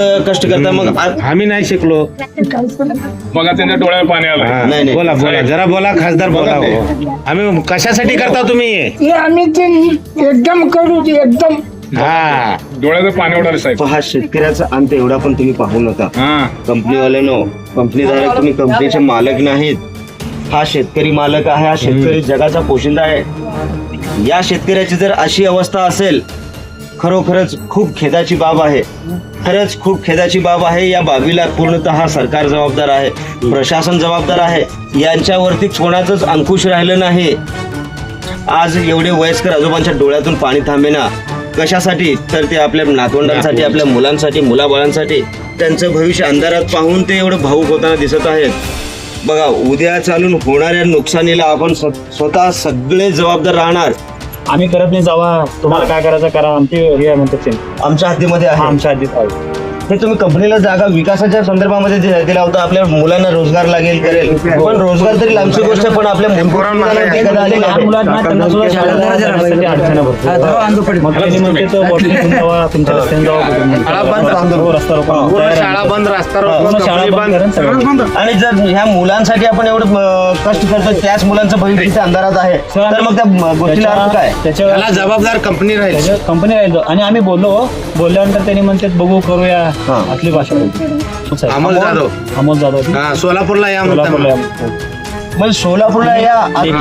कष्ट करता मग आ- आम्ही नाही शिकलो. बघा त्यांच्या डोळ्यावर पाणी आलं. नाही, नाही. बोला बोला. जरा बोला खासदार बोला. हो. आम्ही कशासाठी करता तुम्ही? हे आम्ही ते एकदम करू ते एकदम. हा. डोळ्याचं पाणी उडालं साहेब. हा शेतकऱ्याचा अंत एवढा पण तुम्ही पाहू नका. हा. कंपनीवाल्यानो कंपनीधारक तुम्ही कंपनीचे मालक नाहीत. हा शेतकरी मालक आहे हा शेतकरी जगाचा पोशिंदा आहे. या शेतकऱ्याची जर अशी अवस्था असेल खरोखरच खूप खेदाची बाब आहे. खरंच खूप खेदाची बाब आहे या बाबीला पूर्णतः सरकार जबाबदार आहे. प्रशासन जबाबदार आहे. यांच्यावरती कोणाचंच अंकुश राहिलं नाही. आज एवढे वयस्कर आजोबांच्या डोळ्यातून पाणी थांबेना. कशासाठी? तर ते आपल्या नातवंडांसाठी आपल्या मुलांसाठी मुलाबाळांसाठी. त्यांचं भविष्य अंधारात पाहून ते एवढं भाऊक होताना दिसत आहेत. बघा उद्या चालून होणाऱ्या नुकसानीला आपण स्वतः सगळे जबाबदार राहणार. आम्ही करत नाही जावा. तुम्हाला काय करायचं करा. आमची हे म्हणतात ते. आमच्या हातीमध्ये आहे. आमच्या आधीच आहे. हे तुम्ही कंपनीला जागा विकासाच्या संदर्भामध्ये दिला होता आपल्या मुलांना रोजगार लागेल करेल पण रोजगार तरी लांबची गोष्ट आहे, पण आपल्या मूलभूत मुलांना ते कधी आले लहान नाही. मुलांना त्यांना सुद्धा शाळेत जाण्यासाठी अडचण भरपूर मग त्यांनी म्हणते तो बॉटल घेऊन जावा तुमच्या रस्त्याने जावा कुठून म्हणते. हो, रस्ता रोको. तयार आहे. शाळा बंद रस्ता पूर्ण शाळा बंद करेन सगळं. आणि जर ह्या मुलांसाठी आपण एवढं अं, कष्ट करतो त्याच मुलांचं भविष्य इथे अंधारात आहे तर मग त्या म- गोष्टीला अर्थ काय त्याच्या- जबाबदार कंपनी राहील त्याच्या कंपनी राहिलो आणि आम्ही बोललो बोलल्यानंतर त्यांनी म्हणतात बघू करूया हा. असली भाषा बोलतो. अमोल जाधव अमोल जाधव हा सोलापूरला या म्हणता सोलापूरला मग. म्हणजे सोलापूरला या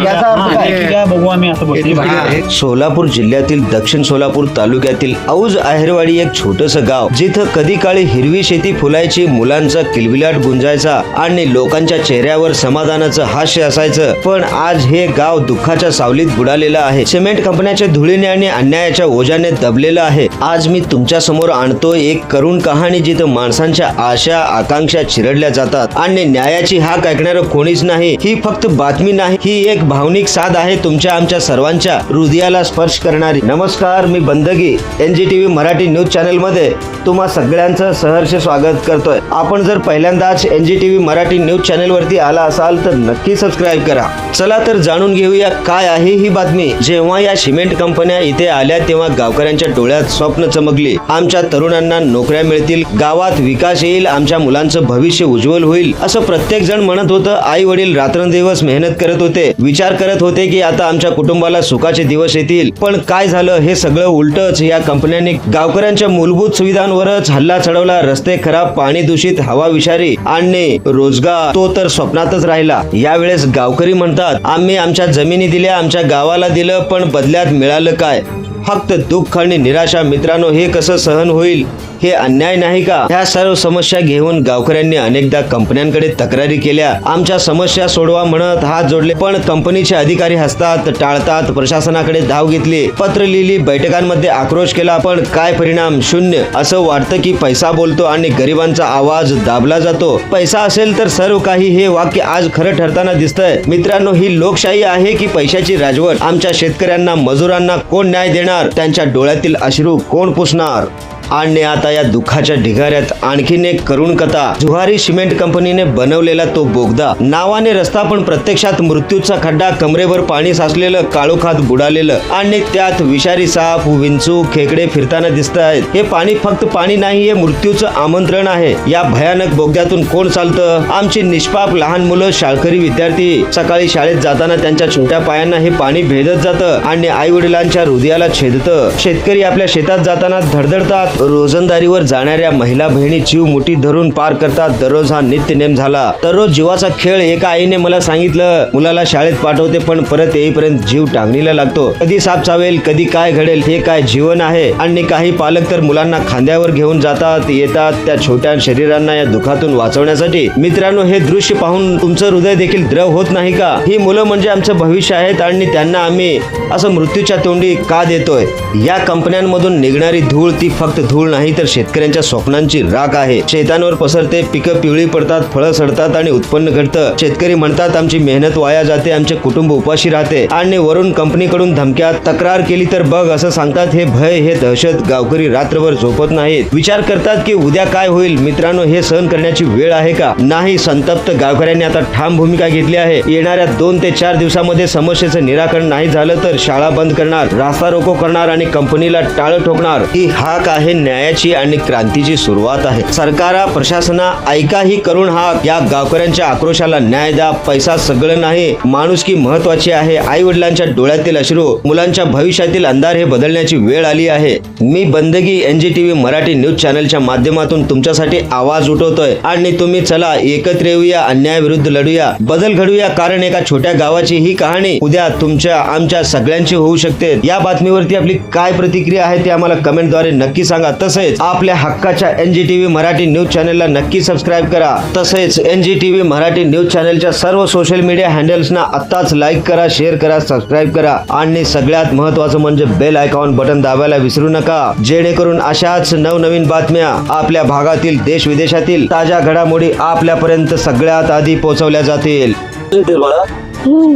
याचा अर्थ. काय? बघू आम्ही हा. सोलापूर जिल्ह्यातील दक्षिण सोलापूर तालुक्यातील औज आहेरवाडी एक छोटस गाव जिथं कधी काळी हिरवी शेती फुलायची मुलांचा किलबिलाट गुंजायचा आणि लोकांच्या चेहऱ्यावर समाधानाचं हास्य असायचं. पण आज हे गाव दुःखाच्या सावलीत बुडालेलं आहे. सिमेंट कंपन्याच्या धुळीने आणि अन्यायाच्या ओझ्याने दबलेलं आहे. आज मी तुमच्यासमोर आणतो एक करुण कहाणी जिथं माणसांच्या आशा आकांक्षा चिरडल्या जातात आणि न्यायाची हाक ऐकणारं कोणीच नाही. ही फक्त बातमी नाही ही एक भावनिक साध आहे तुमच्या आमच्या सर्वांच्या हृदयाला स्पर्श करणारी. नमस्कार मी बंदगी एनजीटीव्ही मराठी न्यूज चॅनलमध्ये तुम्हा सगळ्यांचं सहर्ष स्वागत करतोय. आपण जर पहिल्यांदाच एनजीटीव्ही मराठी न्यूज चॅनल वरती आला असाल तर नक्की सबस्क्राईब करा. चला तर जाणून घेऊया काय आहे ही बातमी. जेव्हा या सिमेंट कंपन्या इथे आल्या तेव्हा गावकऱ्यांच्या डोळ्यात स्वप्न चमकली. आमच्या तरुणांना नोकऱ्या मिळतील गावात विकास येईल आमच्या मुलांचं भविष्य उज्ज्वल होईल असं प्रत्येक जण म्हणत होतं. आई वडील दिवस मेहनत करत होते विचार करत होते की आता आमच्या कुटुंबाला सुखाचे दिवस येतील. पण काय झालं हे सगळं उलटच. या कंपन्यांनी गावकऱ्यांच्या मूलभूत सुविधांवरच हल्ला चढवला. रस्ते खराब पाणी दूषित हवा विषारी आणि रोजगार. तो तर स्वप्नातच राहिला. यावेळेस गावकरी म्हणतात आम्ही आमच्या जमिनी दिल्या आमच्या गावाला दिलं पण बदल्यात मिळालं काय? फक्त दुःख आणि निराशा मित्रांनो हे कसं सहन होईल हे अन्याय नाही का? ह्या सर्व समस्या घेऊन गावकऱ्यांनी अनेकदा कंपन्यांकडे तक्रारी केल्या. आमच्या समस्या सोडवा म्हणत हात जोडले पण कंपनीचे अधिकारी हसतात टाळतात प्रशासनाकडे धाव घेतली. पत्र लिहिली बैठकांमध्ये आक्रोश केला पण काय परिणाम? शून्य. असं वाटतं की पैसा बोलतो आणि गरिबांचा आवाज दाबला जातो. पैसा असेल तर सर्व काही हे वाक्य आज खरं ठरताना दिसतंय. मित्रांनो ही लोकशाही आहे की पैशाची राजवट? आमच्या शेतकऱ्यांना मजुरांना कोण न्याय देणार? त्यांच्या डोळ्यातील अश्रू कोण पुसणार? आणि आता या दुःखाच्या ढिगाऱ्यात आणखीन एक करुण कथा. जुहारी सिमेंट कंपनीने बनवलेला तो बोगदा. नावाने रस्ता पण प्रत्यक्षात मृत्यूचा खड्डा कमरेवर पाणी साचलेलं काळोखात बुडालेलं आणि त्यात विषारी साप विंचू खेकडे फिरताना दिसत आहेत. हे पाणी फक्त पाणी नाही हे मृत्यूचं आमंत्रण आहे. या भयानक बोगद्यातून कोण चालतं? आमची निष्पाप लहान मुलं शाळकरी विद्यार्थी सकाळी शाळेत जाताना त्यांच्या छोट्या पायांना हे पाणी भेदत जातं आणि आई वडिलांच्या हृदयाला छेदतं. शेतकरी आपल्या शेतात जाताना धडधडतात. रोजंदारीवर जाणाऱ्या महिला बहिणी जीव मुठी धरून पार करतात. दररोज हा नित्यनेम झाला. दररोज जीवाचा खेळ एका आईने मला सांगितलं. मुलाला शाळेत पाठवते पण परत येईपर्यंत जीव टांगणीला लागतो. कधी साप चावेल कधी काय घडेल हे काय जीवन आहे? आणि काही पालक तर मुलांना खांद्यावर घेऊन जातात येतात त्या छोट्या शरीरांना या दुखातून वाचवण्यासाठी. मित्रांनो हे दृश्य पाहून तुमचं हृदय देखील द्रव होत नाही का? ही मुलं म्हणजे आमचं भविष्य आहेत आणि त्यांना आम्ही असं मृत्यूच्या तोंडी का देतोय? या कंपन्यांमधून निघणारी धूळ ती फक्त धूळ नाही तर शेतकऱ्यांच्या स्वप्नांची राख आहे. शेतांवर पसरते पिकं पिवळी पडतात फळं सडतात आणि उत्पन्न घडतं शेतकरी म्हणतात आमची मेहनत वाया जाते आमचे कुटुंब उपाशी राहते. आणि वरून कंपनीकडून धमक्यात तक्रार केली तर बघ असं सांगतात. हे भय हे दहशत गावकरी रात्रभर झोपत नाहीत. विचार करतात की उद्या काय होईल? मित्रांनो हे सहन करण्याची वेळ आहे का? नाही संतप्त गावकऱ्यांनी आता ठाम भूमिका घेतली आहे. येणाऱ्या दोन ते चार दिवसामध्ये समस्येचं निराकरण नाही झालं तर शाळा बंद करणार रास्ता रोको करणार आणि कंपनीला टाळं ठोकणार. ही हाक आहे न्यायाची आणि क्रांतीची सुरुवात आहे. सरकारा प्रशासना ऐका ही करून हा या गावकऱ्यांच्या आक्रोशाला न्याय द्या पैसा सगळं नाही. माणुसकी महत्वाची आहे. आई वडिलांच्या डोळ्यातील अश्रू मुलांच्या भविष्यातील अंधार हे बदलण्याची वेळ आली आहे. मी बंदगी एनजीटीव्ही मराठी न्यूज चॅनलच्या माध्यमातून तुमच्यासाठी आवाज उठवतोय. आणि तुम्ही चला एकत्र येऊया अन्यायाविरुद्ध लढूया. बदल घडूया कारण एका छोट्या गावाची ही कहाणी उद्या तुमच्या आमच्या सगळ्यांची होऊ शकते. या बातमीवरती आपली काय प्रतिक्रिया आहे ते आम्हाला कमेंटद्वारे नक्की सांगा. तसेच आपल्या हक्काच्या एनजीटीव्ही मराठी न्यूज चॅनलला नक्की सबस्क्राईब करा. तसेच एनजीटीव्ही मराठी न्यूज चॅनलच्या सर्व सोशल मीडिया हँडल्सना आत्ताच लाईक करा शेअर करा सबस्क्राईब करा. आणि सगळ्यात महत्वाचं म्हणजे बेल आयकॉन बटन दाबायला विसरू नका जेणेकरून अशाच नवनवीन बातम्या आपल्या भागातील देश विदेशातील ताज्या घडामोडी आपल्यापर्यंत सगळ्यात आधी पोहोचवल्या जातील.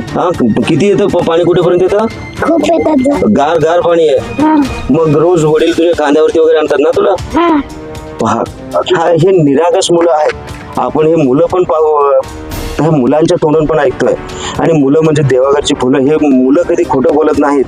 हा किती येतं? प- पाणी कुठेपर्यंत येतं? खूप येतात गार गार पाणी आहे. हा. मग रोज वडील तुझ्या खांद्यावरती वगैरे आणतात ना तुला? हा. पहा हा हे निरागस मुलं आहेत. आपण हे मुलं पण पाहू मुलांच्या तोंडून पण ऐकतोय. आणि मुलं म्हणजे देवाघरची फुलं हे मुलं कधी खोटं बोलत नाहीत.